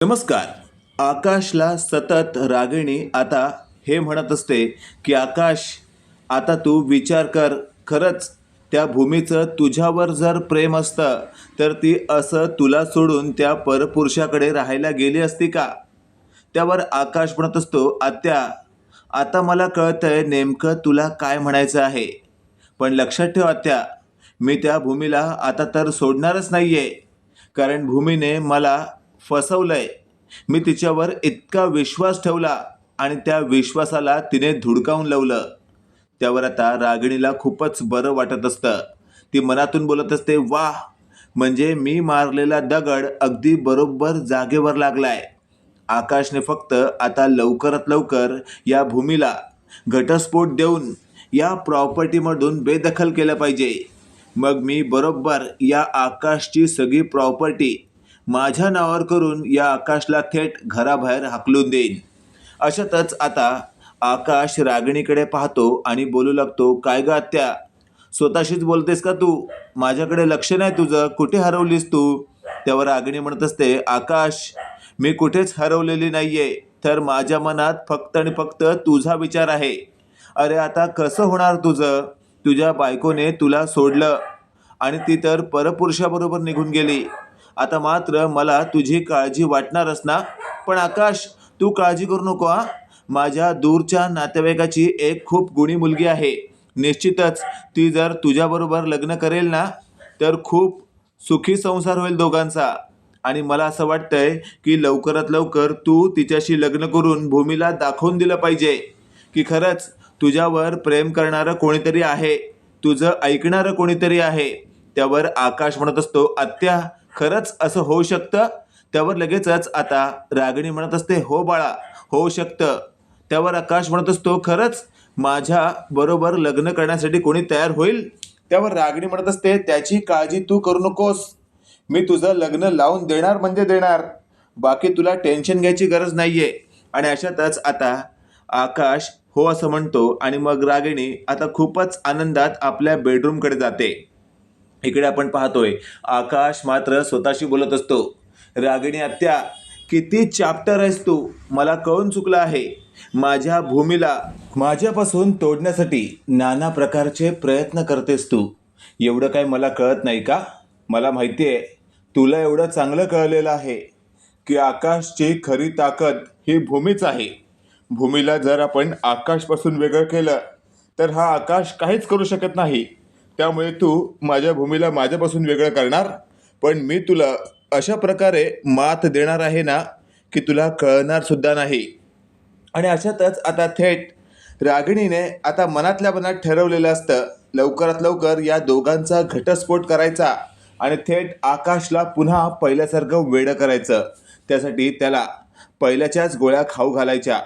नमस्कार. आकाशला सतत रागिणी आता हे म्हणत असते की आकाश आता तू विचार कर. खरंच त्या भूमीचं तुझ्यावर जर प्रेम असतं तर ती असं तुला सोडून त्या परपुरुषाकडे राहायला गेली असती का? त्यावर आकाश म्हणत असतो आत्या आता मला कळतंय नेमकं तुला काय म्हणायचं आहे. पण लक्षात ठेव आत्या मी त्या भूमीला आता तर सोडणारच नाही आहे कारण भूमीने मला फसवलंय. मी तिच्यावर इतका विश्वास ठेवला आणि त्या विश्वासाला तिने धुडकावून लावलं. त्यावर आता रागिणीला खूपच बरं वाटत असतं. ती मनातून बोलत असते वाह म्हणजे मी मारलेला दगड अगदी बरोबर जागेवर लागलाय. आकाशने फक्त आता लवकरात लवकर या भूमीला घटस्फोट देऊन या प्रॉपर्टीमधून बेदखल केलं पाहिजे. मग मी बरोबर या आकाशची सगळी प्रॉपर्टी माझ्या नावावर करून या आकाशला थेट घराबाहेर हाकलून देईन. अशातच आता आकाश रागिणीकडे पाहतो आणि बोलू लागतो काय ग आत्या? स्वतःशीच बोलतेस का तू? माझ्याकडे लक्ष नाही तुझं. कुठे हरवलीस तू? त्यावर रागिणी म्हणत असते आकाश मी कुठेच हरवलेली नाही आहे तर माझ्या मनात फक्त आणि फक्त तुझा विचार आहे. अरे आता कसं होणार तुझं? तुझ्या बायकोने तुला सोडलं आणि ती तर परपुरुषाबरोबर निघून गेली. आता मात्र मला तुझी काळजी वाटणारच ना. पण आकाश तू काळजी करू नको हा. माझ्या दूरच्या नातेवाईकाची एक खूप गुणी मुलगी आहे. निश्चितच ती जर तुझ्याबरोबर लग्न करेल ना तर खूप सुखी संसार होईल दोघांचा. आणि मला असं वाटतंय की लवकरात लवकर तू तिच्याशी लग्न करून भूमीला दाखवून दिलं पाहिजे. की खरंच तुझ्यावर प्रेम करणारं कोणीतरी आहे. तुझं ऐकणारं कोणीतरी आहे. त्यावर आकाश म्हणत असतो आत्या खरंच असं होऊ शकतं? त्यावर लगेचच आता रागिणी म्हणत असते हो बाळा होऊ शकतं. त्यावर आकाश म्हणत असतो खरंच माझ्या बरोबर लग्न करण्यासाठी कोणी तयार होईल? त्यावर रागिणी म्हणत असते त्याची काळजी तू करू नकोस. मी तुझं लग्न लावून देणार म्हणजे देणार. बाकी तुला टेन्शन घ्यायची गरज नाहीये. आणि अशातच आता आकाश हो असं म्हणतो आणि मग रागिणी आता खूपच आनंदात आपल्या बेडरूमकडे जाते. इकडे आपण पाहतोय आकाश मात्र स्वतःशी बोलत असतो. रागिणी आत्या किती चाप्टर आहेस तू? मला कळून चुकलं आहे. माझ्या भूमीला माझ्यापासून तोडण्यासाठी नाना प्रकारचे प्रयत्न करतेस तू. एवढं काय मला कळत नाही का? मला माहिती आहे तुला एवढं चांगलं कळलेलं आहे की आकाशची खरी ताकद ही भूमीच आहे. भूमीला जर आपण आकाशपासून वेगळं केलं तर हा आकाश काहीच करू शकत नाही. त्यामुळे तू माझ्या भूमीला माझ्यापासून वेगळं करणार. पण मी तुला अशा प्रकारे मात देणार आहे ना की तुला कळणार सुद्धा नाही. आणि अशातच आता थेट रागिणीने आता मनातल्या मनात ठरवलेलं असतं लवकरात लवकर या दोघांचा घटस्फोट करायचा आणि थेट आकाशला पुन्हा पहिल्यासारखं वेडं करायचं. त्यासाठी त्याला पहिल्याच्याच गोळ्या खाऊ घालायच्या.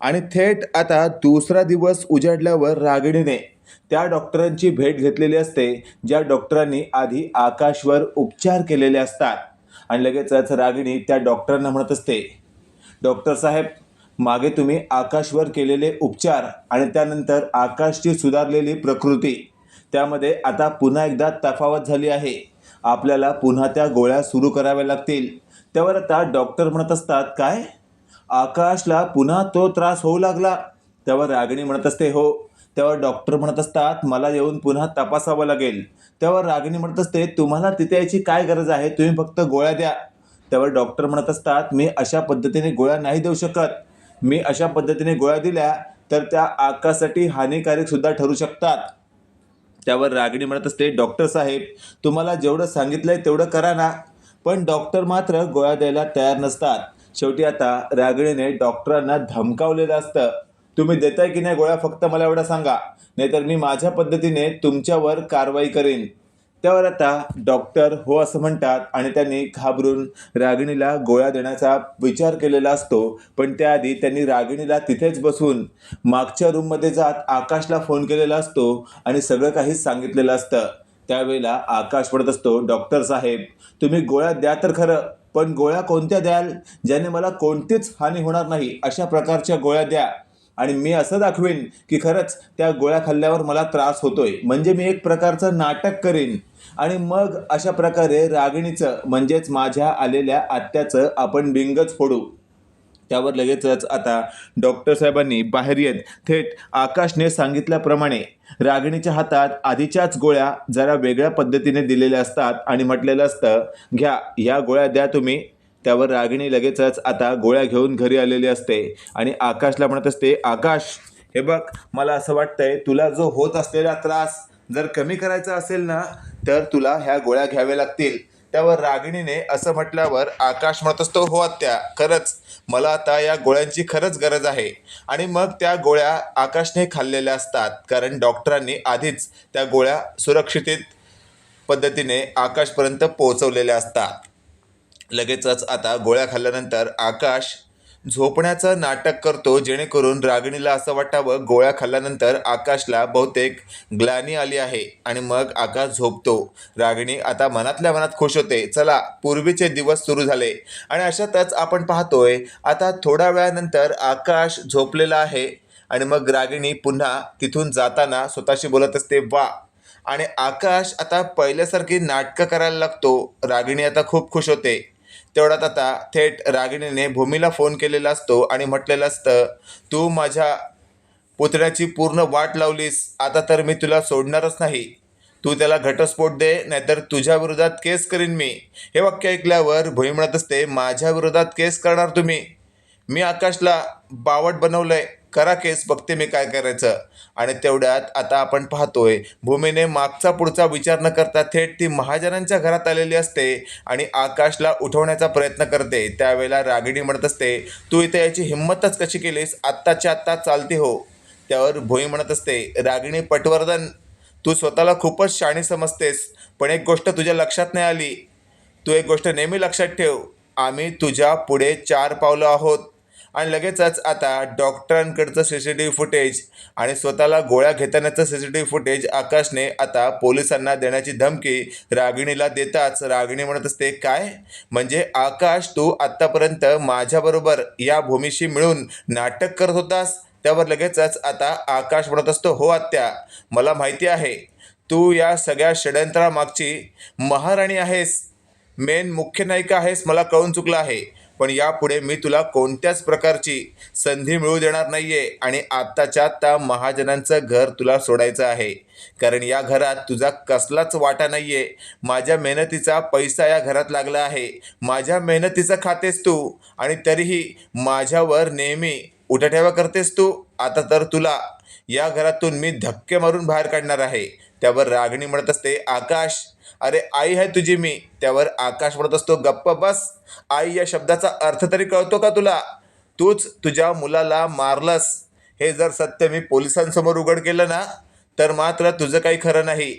आणि थेट आता दुसरा दिवस उजाडल्यावर रागिणीने त्या डॉक्टरांची भेट घेतलेली असते ज्या डॉक्टरांनी आधी आकाशवर उपचार केलेले असतात. आणि लगेचच रागिणी त्या डॉक्टरांना म्हणत असते डॉक्टर साहेब मागे तुम्ही आकाशवर केलेले उपचार आणि त्यानंतर आकाशची सुधारलेली प्रकृती त्यामध्ये आता पुन्हा एकदा तफावत झाली आहे. आपल्याला पुन्हा त्या गोळ्या सुरू कराव्या लागतील. त्यावर आता डॉक्टर म्हणत असतात काय? आकाशला पुन्हा तो त्रास होऊ लागला. त्यावर रागिणी म्हणत असते हो तेव्हा डॉक्टर म्हणत असतात मला येऊन पुन्हा तपासावं लागेल. तेव्हा रागिणी म्हणत असते तुम्हाला तिथे यायची काय गरज आहे? तुम्ही फक्त गोळ्या द्या. त्यावर डॉक्टर म्हणत असतात मी अशा पद्धतीने गोळ्या नाही देऊ शकत. मी अशा पद्धतीने गोळ्या दिल्या तर त्या आकाशासाठी हानिकारक सुद्धा ठरू शकतात. त्यावर रागिणी म्हणत असते डॉक्टर साहेब तुम्हाला जेवढं सांगितलंय तेवढं करा ना. पण डॉक्टर मात्र गोळ्या द्यायला तयार नसतात. शेवटी आता रागिणीने डॉक्टरांना धमकावलेलं असतं. तुम्ही देताय की नाही गोळ्या फक्त मला एवढं सांगा. नाहीतर मी माझ्या पद्धतीने तुमच्यावर कारवाई करेन. त्यावर आता डॉक्टर हो असं म्हणतात आणि त्यांनी घाबरून रागिणीला गोळ्या देण्याचा विचार केलेला असतो. पण त्याआधी त्यांनी रागिणीला तिथेच बसून मागच्या रूममध्ये जात आकाशला फोन केलेला असतो आणि सगळं काही सांगितलेलं असतं. त्यावेळेला आकाश पडत असतो डॉक्टर साहेब तुम्ही गोळ्या द्या तर खरं पण गोळ्या कोणत्या द्याल? ज्याने मला कोणतीच हानी होणार नाही अशा प्रकारच्या गोळ्या द्या. आणि मी असं दाखवेन की खरंच त्या गोळ्या खाल्ल्यावर मला त्रास होतोय. म्हणजे मी एक प्रकारचं नाटक करीन. आणि मग अशा प्रकारे रागिणीचं म्हणजेच माझ्या आलेल्या आत्याचं आपण बिंगच फोडू. त्यावर लगेचच आता डॉक्टर साहेबांनी बाहेर येत थेट आकाशने सांगितल्याप्रमाणे रागिणीच्या हातात आधीच्याच गोळ्या जरा वेगळ्या पद्धतीने दिलेल्या असतात आणि म्हटलेलं असतं घ्या ह्या गोळ्या द्या तुम्ही. त्यावर रागिणी लगेचच आता गोळ्या घेऊन घरी आलेली असते. आणि आकाशला म्हणत असते आकाश हे बघ मला असं वाटतंय तुला जो होत असलेला त्रास जर कमी करायचा असेल ना तर तुला ह्या गोळ्या घ्याव्या लागतील. त्यावर रागिणीने असं म्हटल्यावर आकाश म्हणत असतो हो आत्या खरंच मला आता या गोळ्यांची खरंच गरज आहे. आणि मग त्या गोळ्या आकाशने खाल्लेल्या असतात कारण डॉक्टरांनी आधीच त्या गोळ्या सुरक्षित पद्धतीने आकाशपर्यंत पोहोचवलेल्या असतात. लगेचच आता गोळ्या खाल्ल्यानंतर आकाश झोपण्याचं नाटक करतो जेणेकरून रागिणीला असं वाटावं गोळ्या खाल्ल्यानंतर आकाशला बहुतेक ग्लानी आली आहे आणि मग आकाश झोपतो. रागिणी आता मनातल्या मनात खुश होते. चला पूर्वीचे दिवस सुरू झाले. आणि अशातच आपण पाहतोय आता थोड्या वेळानंतर आकाश झोपलेला आहे आणि मग रागिणी पुन्हा तिथून जाताना स्वतःशी बोलत असते वा. आणि आकाश आता पहिल्यासारखी नाटकं करायला लागतो. रागिणी आता खूप खुश होते. तेवढ्यात आता थेट रागिणीने भूमीला फोन केलेला असतो आणि म्हटलेलं असतं तू माझ्या पुतळ्याची पूर्ण वाट लावलीस आता तर मी तुला सोडणारच नाही. तू त्याला घटस्फोट दे नाहीतर तुझ्या विरोधात केस करीन मी. हे वाक्य ऐकल्यावर भुई म्हणत असते माझ्या विरोधात केस करणार तुम्ही. मी आकाशला बावट बनवलं आहे करा केस बघते मी काय करायचं. आणि तेवढ्यात आता आपण पाहतोय भूमीने मागचा पुढचा विचार न करता थेट ती महाजनांच्या घरात आलेली असते आणि आकाशला उठवण्याचा प्रयत्न करते. त्यावेळेला रागिणी म्हणत असते तू इथे याची हिंमतच कशी केलीस? आत्ताच्या आत्ता चालते हो. त्यावर भोई म्हणत असते रागिणी पटवर्धन तू स्वतःला खूपच शाणी समजतेस पण एक गोष्ट तुझ्या लक्षात नाही आली. तू एक गोष्ट नेहमी लक्षात ठेव. आम्ही तुझ्या पुढे चार पावलं आहोत. आणि लगेचच आता डॉक्टरांकडचं C C T V footage आणि स्वतःला गोळ्या घेतानाचं C C T V footage आकाशने आता पोलिसांना देण्याची धमकी रागिणीला देताच रागिणी म्हणत असते काय? म्हणजे आकाश तू आत्तापर्यंत माझ्याबरोबर या भूमीशी मिळून नाटक करत होतास? त्यावर लगेचच आता आकाश म्हणत असतो हो आत्या मला माहिती आहे तू या सगळ्या षडयंत्रामागची महाराणी आहेस मेन मुख्य नायिका आहेस मला कळून चुकलं आहे. पण यापुढे मी तुला कोणत्याच प्रकारची संधी मिळू देणार नाही आहे आणि आत्ताच्या आत्ता महाजनांचं घर तुला सोडायचं आहे. कारण या घरात तुझा कसलाच वाटा नाही आहे माझ्या मेहनतीचा पैसा या घरात लागला आहे. माझ्या मेहनतीचं खातेस तू आणि तरीही माझ्यावर नेहमी उठाठेवा करतेस तू. आता तर तुला या घरातून मी धक्के मारून बाहेर काढणार आहे. त्यावर रागिणी म्हणत असते आकाश अरे आई आहे तुझी मी. त्यावर आकाश म्हणत असतो गप्प बस. आई या शब्दाचा अर्थ तरी कळतो का तुला? तूच तुझ्या मुलाला मारलंस. हे जर सत्य मी पोलिसांसमोर उघड केलं ना तर मात्र तुझं काही खरं नाही.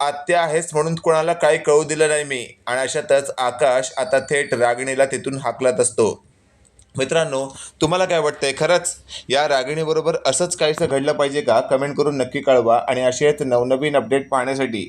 आत्या आहेस म्हणून कोणाला काही कळू दिलं नाही मी. आणि अशातच आकाश आता थेट रागिणीला तिथून हाकलत असतो. मित्रांनो तुम्हाला काय वाटतंय? खरंच या रागिणीबरोबर असंच काहीसं घडलं पाहिजे का? कमेंट करून नक्की कळवा आणि असेच नवनवीन अपडेट पाहण्यासाठी